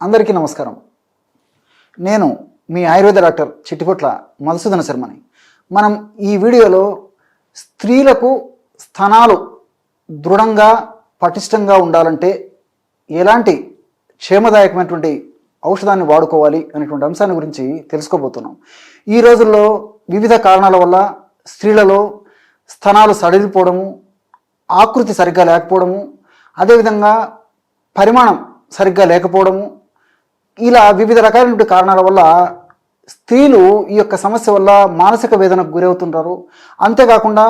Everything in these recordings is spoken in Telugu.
అందరికీ నమస్కారం. నేను మీ ఆయుర్వేద డాక్టర్ చిట్టిపొట్ల మధుసూదన శర్మని. మనం ఈ వీడియోలో స్త్రీలకు స్థనాలు దృఢంగా పటిష్టంగా ఉండాలంటే ఎలాంటి క్షేమదాయకమైనటువంటి ఔషధాన్ని వాడుకోవాలి అనేటువంటి అంశాన్ని గురించి తెలుసుకోబోతున్నాం. ఈ రోజుల్లో వివిధ కారణాల వల్ల స్త్రీలలో స్థనాలు సడిలిపోవడము ఆకృతి సరిగ్గా లేకపోవడము అదేవిధంగా పరిమాణం సరిగ్గా లేకపోవడము ఇలా వివిధ రకాలైన కారణాల వల్ల స్త్రీలు ఈ యొక్క సమస్య వల్ల మానసిక వేదనకు గురవుతుంటారు. అంతేకాకుండా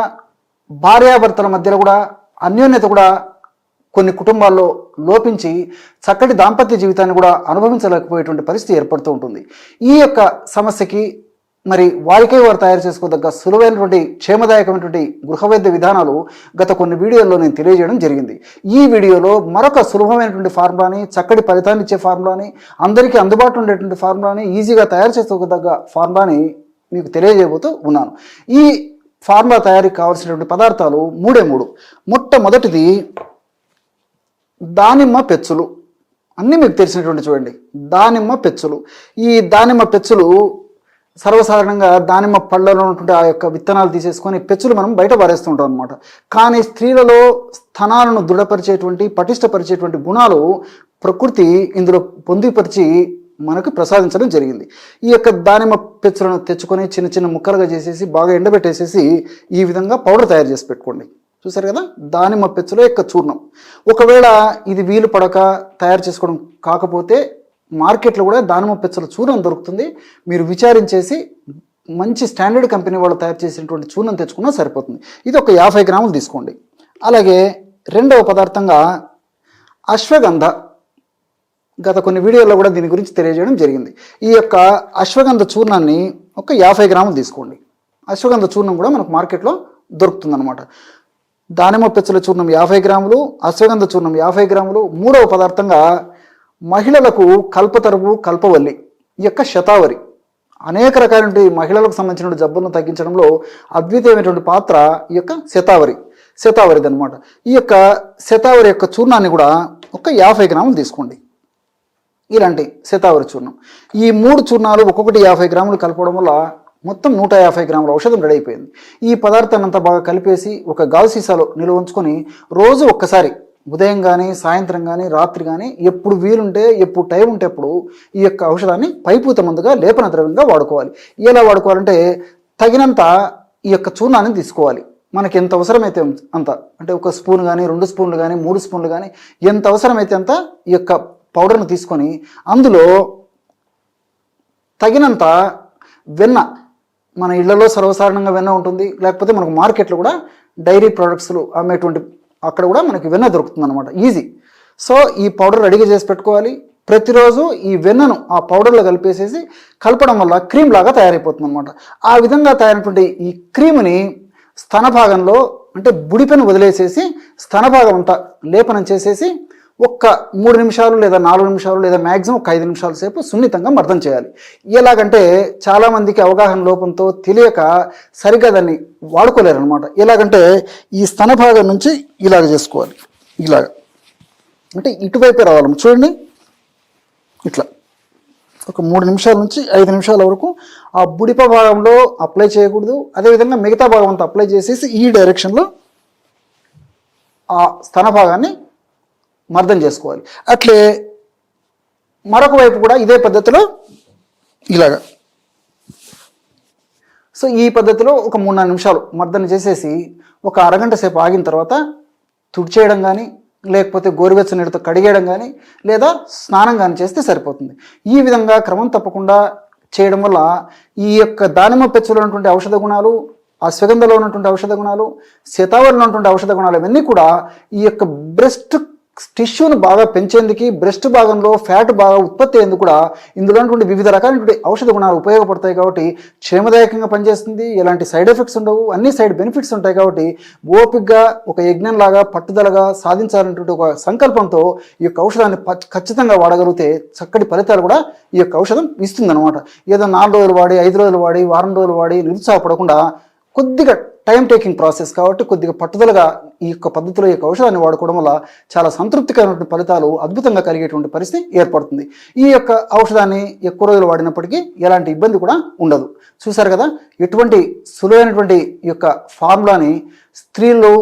భార్యాభర్తల మధ్యలో కూడా అన్యోన్యత కూడా కొన్ని కుటుంబాల్లో లోపించి చక్కటి దాంపత్య జీవితాన్ని కూడా అనుభవించలేకపోయేటువంటి పరిస్థితి ఏర్పడుతూ ఉంటుంది. ఈ యొక్క సమస్యకి మరి వారికే వారు తయారు చేసుకోదగ్గ సులువైనటువంటి క్షేమదాయకమైనటువంటి గృహవైద్య విధానాలు గత కొన్ని వీడియోల్లో నేను తెలియజేయడం జరిగింది. ఈ వీడియోలో మరొక సులభమైనటువంటి ఫార్ములాని చక్కటి ఫలితాన్ని ఇచ్చే ఫార్ములాని అందరికీ అందుబాటులో ఉండేటువంటి ఫార్ములాని ఈజీగా తయారు చేసుకోదగ్గ ఫార్ములాని మీకు తెలియజేయబోతూ ఉన్నాను. ఈ ఫార్ములా తయారీకి కావాల్సినటువంటి పదార్థాలు మూడే మూడు. మొట్టమొదటిది దానిమ్మ పెచ్చులు. అన్నీ మీకు తెలిసినటువంటి చూడండి. దానిమ్మ పెచ్చులు. ఈ దానిమ్మ పెచ్చులు సర్వసాధారణంగా దానిమ్మ పళ్ళలో ఉన్నటువంటి ఆ యొక్క విత్తనాలు తీసేసుకొని పెచ్చులు మనం బయట పారేస్తుంటాం అనమాట కానీ స్త్రీలలో స్థనాలను దృఢపరిచేటువంటి పటిష్టపరిచేటువంటి గుణాలు ప్రకృతి ఇందులో పొందిపరిచి మనకు ప్రసాదించడం జరిగింది. ఈ యొక్క దానిమ్మ పెచ్చులను తెచ్చుకొని చిన్న చిన్న ముక్కలుగా చేసేసి బాగా ఎండబెట్టేసేసి ఈ విధంగా పౌడర్ తయారు చేసి పెట్టుకోండి. చూసారు కదా? దానిమ్మ పెచ్చుల యొక్క చూర్ణం. ఒకవేళ ఇది వీలు పడక తయారు చేసుకోవడం కాకపోతే మార్కెట్లో కూడా దానిమ్మ పెచ్చుల చూర్ణం దొరుకుతుంది. మీరు విచారించేసి మంచి స్టాండర్డ్ కంపెనీ వాళ్ళు తయారు చేసినటువంటి చూర్ణం తెచ్చుకున్నా సరిపోతుంది. ఇది ఒక యాభై గ్రాములు తీసుకోండి. అలాగే రెండవ పదార్థంగా అశ్వగంధ. గత కొన్ని వీడియోల్లో కూడా దీని గురించి తెలియజేయడం జరిగింది. ఈ యొక్క అశ్వగంధ చూర్ణాన్ని ఒక యాభై గ్రాములు తీసుకోండి. అశ్వగంధ చూర్ణం కూడా మనకు మార్కెట్లో దొరుకుతుందన్నమాట. దానిమ్మ పెచ్చల చూర్ణం యాభై గ్రాములు అశ్వగంధ చూర్ణం యాభై గ్రాములు. మూడవ పదార్థంగా మహిళలకు కల్పతరువు కల్పవల్లి ఈ యొక్క శతావరి. అనేక రకాలైనటువంటి మహిళలకు సంబంధించిన జబ్బులను తగ్గించడంలో అద్వితీయమైనటువంటి పాత్ర ఈ యొక్క శతావరి శతావరిది అనమాట ఈ యొక్క శతావరి యొక్క చూర్ణాన్ని కూడా ఒక యాభై గ్రాములు తీసుకోండి. ఇలాంటి శతావరి చూర్ణం. ఈ మూడు చూర్ణాలు ఒక్కొక్కటి యాభై గ్రాములు కలపడం వల్ల మొత్తం నూట యాభై గ్రాముల ఔషధం రెడీ అయిపోయింది. ఈ పదార్థాన్ని అంతా బాగా కలిపేసి ఒక గాజు సీసాలో నిల్వ ఉంచుకొని రోజు ఒక్కసారి ఉదయం కానీ సాయంత్రం కానీ రాత్రి కానీ ఎప్పుడు వీలుంటే ఎప్పుడు టైం ఉంటే అప్పుడు ఈ యొక్క ఔషధాన్ని పైపూత మందుగా లేపన ద్రవ్యంగా వాడుకోవాలి. ఎలా వాడుకోవాలంటే తగినంత ఈ యొక్క చూర్ణాన్ని తీసుకోవాలి. మనకి ఎంత అవసరమైతే అంత. అంటే ఒక స్పూన్ కానీ రెండు స్పూన్లు కానీ మూడు స్పూన్లు కానీ ఎంత అవసరమైతే అంత ఈ యొక్క పౌడర్ను తీసుకొని అందులో తగినంత వెన్న మన ఇళ్ళలో సర్వసాధారణంగా వెన్న ఉంటుంది. లేకపోతే మనకు మార్కెట్లో కూడా డైరీ ప్రొడక్ట్స్లు అమ్మేటువంటి అక్కడ కూడా మనకి వెన్న దొరుకుతుంది అనమాట ఈజీ సో ఈ పౌడర్ రెడీగా చేసి పెట్టుకోవాలి. ప్రతిరోజు ఈ వెన్నను ఆ పౌడర్లో కలిపేసేసి కలపడం వల్ల క్రీమ్ లాగా తయారైపోతుంది అనమాట ఆ విధంగా తయారైనటువంటి ఈ క్రీమ్ని స్తన భాగంలో అంటే బుడిపెను వదిలేసేసి స్తన భాగం అంతా లేపనం చేసేసి ఒక్క మూడు నిమిషాలు లేదా నాలుగు నిమిషాలు లేదా మ్యాక్సిమం ఒక ఐదు నిమిషాల సేపు సున్నితంగా మర్దం చేయాలి. ఎలాగంటే చాలామందికి అవగాహన లోపంతో తెలియక సరిగ్గా దాన్ని వాడుకోలేరు అనమాట ఎలాగంటే ఈ స్తన భాగం నుంచి ఇలాగ చేసుకోవాలి. ఇలాగ. అంటే ఇటువైపే రావాలి చూడండి. ఇట్లా. ఒక మూడు నిమిషాల నుంచి ఐదు నిమిషాల వరకు ఆ బుడిప భాగంలో అప్లై చేయకూడదు. అదేవిధంగా మిగతా భాగం అంతా అప్లై చేసేసి ఈ డైరెక్షన్లో ఆ స్తన భాగాన్ని మర్దం చేసుకోవాలి. అట్లే మరొక వైపు కూడా ఇదే పద్ధతిలో ఇలాగా. సో ఈ పద్ధతిలో ఒక మూడు నాలుగు నిమిషాలు మర్దన చేసేసి ఒక అరగంట సేపు ఆగిన తర్వాత తుడిచేయడం కానీ లేకపోతే గోరువెచ్చ నీటితో కడిగేయడం కానీ లేదా స్నానం కానీ చేస్తే సరిపోతుంది. ఈ విధంగా క్రమం తప్పకుండా చేయడం వల్ల ఈ యొక్క దానిమ్మ పెచ్చులో ఉన్నటువంటి ఔషధ గుణాలు ఆ స్వగంధలో ఉన్నటువంటి ఔషధ గుణాలు శతావరిలో ఉన్నటువంటి ఔషధ గుణాలు ఇవన్నీ కూడా ఈ యొక్క బ్రెస్ట్ టిష్యూను బాగా పెంచేందుకు బ్రెస్ట్ భాగంలో ఫ్యాట్ బాగా ఉత్పత్తి అయ్యేందుకు కూడా ఇందులో వివిధ రకాలైనటువంటి ఔషధ గుణాలు ఉపయోగపడతాయి కాబట్టి క్షేమదాయకంగా పనిచేస్తుంది. ఎలాంటి సైడ్ ఎఫెక్ట్స్ ఉండవు. అన్ని సైడ్ బెనిఫిట్స్ ఉంటాయి కాబట్టి ఓపిక్గా ఒక యజ్ఞంలాగా పట్టుదలగా సాధించాలనేటువంటి ఒక సంకల్పంతో ఈ యొక్క ఔషధాన్ని ఖచ్చితంగా వాడగలిగితే చక్కటి ఫలితాలు కూడా ఈ యొక్క ఔషధం ఇస్తుంది అనమాట ఏదో నాలుగు రోజులు వాడి ఐదు రోజులు వాడి వారం రోజులు వాడి నిరుత్సాహపడకుండా కొద్దిగా టైం టేకింగ్ ప్రాసెస్ కాబట్టి కొద్దిగా పట్టుదలగా ఈ యొక్క పద్ధతిలో ఈ యొక్క ఔషధాన్ని వాడుకోవడం వల్ల చాలా సంతృప్తికరమైన ఫలితాలు అద్భుతంగా కలిగేటువంటి పరిస్థితి ఏర్పడుతుంది. ఈ యొక్క ఔషధాన్ని ఎక్కువ రోజులు వాడినప్పటికీ ఎలాంటి ఇబ్బంది కూడా ఉండదు. చూశారు కదా? ఎటువంటి సులువైనటువంటి ఈ యొక్క ఫార్ములాని స్త్రీలు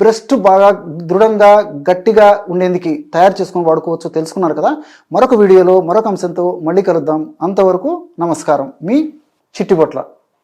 బ్రెస్ట్ బాగా దృఢంగా గట్టిగా ఉండేందుకు తయారు చేసుకుని వాడుకోవచ్చు తెలుసుకున్నారు కదా? మరొక వీడియోలో మరొక అంశంతో మళ్ళీ కలుద్దాం. అంతవరకు నమస్కారం. మీ చిట్టిబొట్ల.